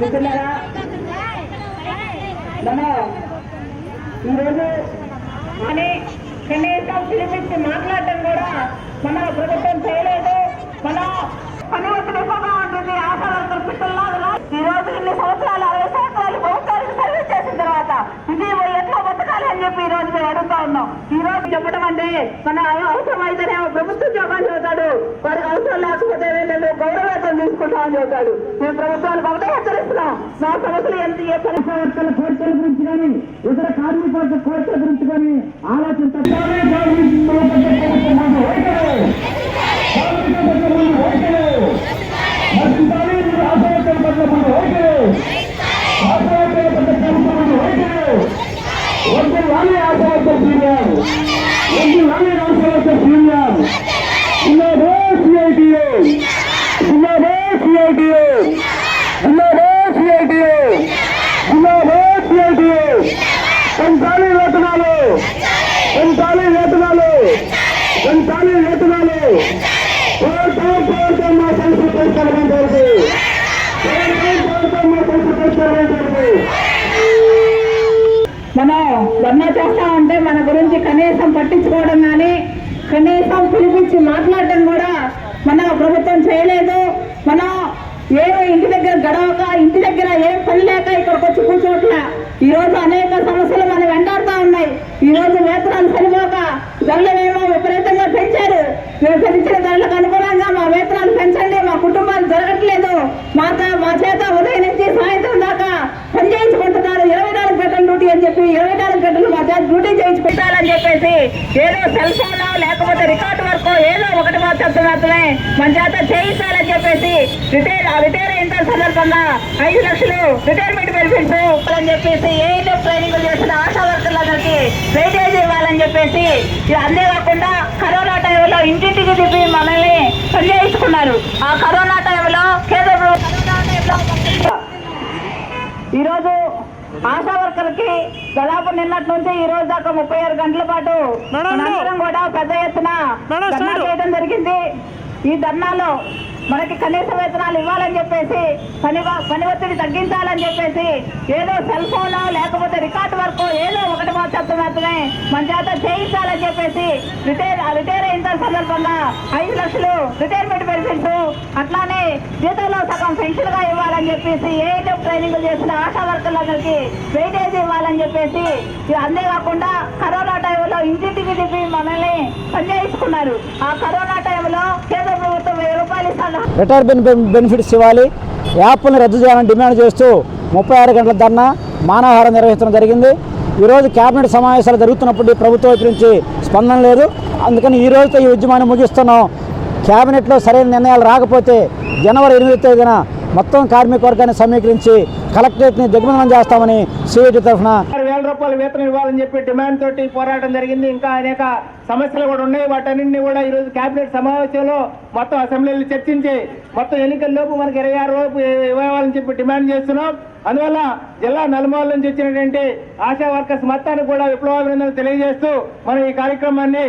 మిత్రులారా మన ఈరోజు అనే కనీసం పిలిపించి మాట్లాడటం కూడా మన ప్రభుత్వం చేయలేదు. మన పని ఒత్తిడి ఎక్కువగా ఉంటుంది. ఆశా వర్కర్ ఈ రోజు ఇన్ని సంవత్సరాలు అరవై సంవత్సరాలు ప్రభుత్వానికి సర్వీస్ చేసిన తర్వాత ఇది ఎట్లా బతకాలి అని చెప్పి ఈ రోజు మేము అడుగుతా ఉన్నాం. ఈ రోజు చెప్పడం అంటే మన అవసరం అయితేనేమో ప్రభుత్వ ఉద్యోగాలు చదువుతాడు వారికి అవసరం లేకపోతే మేము గౌరవేతం తీసుకుంటామని చెబుతాడు మేము ప్రభుత్వానికి ఒకటే హెచ్చరిస్తున్నాం మా సమస్యలు ఎంత ఏ పని వర్గాల కోరికల గురించి కానీ ఇతర కార్మిక వర్గ కోరికల గురించి కానీ పెంచాలి వేతనాలు. పెంచాలి వేతనాలు. పెంచాలి వేతనాలు. కోరుతాం కోరుతాం మా సంస్కృతి పెంచాలని కోరుతాం కోరుతాం సంస్కృతి పెంచాలంటే మనం ధర్నా చేస్తామంటే మన గురించి కనీసం పట్టించుకోవడం కానీ కనీసం పిలిపించి మాట్లాడడం కూడా మన ప్రభుత్వం చేయలేదు. మనం ఏమో ఇంటి దగ్గర గడవక ఇంటి దగ్గర ఏం పని లేక ఇక్కడికి వచ్చి కూర్చోట్ల. ఈరోజు అనేక సమస్యలు ఉన్నాయి ఈ రోజు వేతనాలు సరిపోక ధరలనేమో విపరీతంగా పెంచారు. మేము పెంచిన ధరలకు అనుగుణంగా మా వేతనాలు పెంచండి మా కుటుంబాలు జరగట్లేదు. మాతో మా చేత ఉదయం నుంచి సాయంత్రం దాకా పని చేయించుకుంటున్నారు ఇరవై నాలుగు గంటల డ్యూటీ అని చెప్పి ఇరవై నాలుగు గంటలు మా చేత డ్యూటీ చేయించి పెట్టాలని ఏదో సెల్ ఫోన్ లేకపోతే రికార్డు వరకు ఏదో ఒకటి మాత్రం మాత్రమే మన చేత చేయించాలని చెప్పేసి రిటైర్ రిటైర్ అయిన సందర్భంగా ఐదు లక్షలు రిటైర్మెంట్ బెనిఫిట్స్ అని చెప్పేసి ఏదో ట్రైనింగ్ చేసిన ఆశా వర్కర్లందరికీ వెయిటేజ్ ఇవ్వాలని చెప్పేసి ఇది అంతేకాకుండా కరోనా టైంలో ఇంటింటికి తిప్పి మనల్ని పనిచేయించుకున్నారు ఆ కరోనా టైంలో కేంద్ర ప్రభుత్వం ఈరోజు ఆశా వర్కర్కి దాదాపు నిన్నటి నుంచి ఈ రోజు దాకా ముప్పై ఆరు గంటల పాటు కూడా పెద్ద ఎత్తున ధర్నా చేయడం జరిగింది. ఈ ధర్నాలో మనకి కనీస వేతనాలు ఇవ్వాలని చెప్పేసి పని పని ఒత్తిడి తగ్గించాలని చెప్పేసి ఏదో సెల్ ఫోన్ లేకపోతే రికార్డు వర్క్ ఏదో ఒకటి మాత్రం మాత్రమే మన చేత చేయించాలని చెప్పేసి రిటైర్ రిటైర్ అయిన సందర్భంగా ఐదు లక్షలు రిటైర్మెంట్ బెనిఫిట్స్ సగం పెన్షన్గా ఇవ్వాలని చెప్పేసి ఏఐటం ట్రైనింగ్లు చేసిన ఆశా వర్కర్లందరికీ వెయిటేజ్ ఇవ్వాలని చెప్పేసి అన్నీ అంతేకాకుండా కరోనా టైంలో ఇంటింటికి తిప్పి మనల్ని పనిచేయించుకున్నారు ఆ కరోనా టైంలో కేంద్ర ప్రభుత్వం వెయ్యి రూపాయలు ఇస్తాను రిటైర్ బెనిఫిట్స్ ఇవ్వాలి. యాప్లను రద్దు చేయాలని డిమాండ్ చేస్తూ ముప్పై ఆరు గంటల ధర్నా మానవహారం నిర్వహించడం జరిగింది. ఈరోజు కేబినెట్ సమావేశాలు జరుగుతున్నప్పుడు ప్రభుత్వం వైపు నుంచి స్పందన లేదు. అందుకని ఈ రోజుతో ఈ ఉద్యమాన్ని ముగిస్తున్నాం. క్యాబినెట్లో సరైన నిర్ణయాలు రాకపోతే జనవరి ఎనిమిది తేదీన మొత్తం కార్మిక వర్గాన్ని సమీకరించి కలెక్టరేట్ని దిగ్బంధనం చేస్తామని సిఐటి తరఫున వేల రూపాయల వేతనం ఇవ్వాలని చెప్పి డిమాండ్ తోటి పోరాటం జరిగింది. ఇంకా అనేక సమస్యలు కూడా ఉన్నాయి. వాటన్నింటినీ కూడా ఈరోజు కేబినెట్ సమావేశంలో మొత్తం అసెంబ్లీలు చర్చించి మొత్తం ఎన్నికల లోపు మనకి ఇరవై ఆరు లోపు ఇవ్వాలని చెప్పి డిమాండ్ చేస్తున్నాం. అందువల్ల జిల్లా నలుమూల నుంచి వచ్చినటువంటి ఆశా వర్కర్స్ మొత్తానికి కూడా విప్లవాభినందనలు తెలియజేస్తూ మనం ఈ కార్యక్రమాన్ని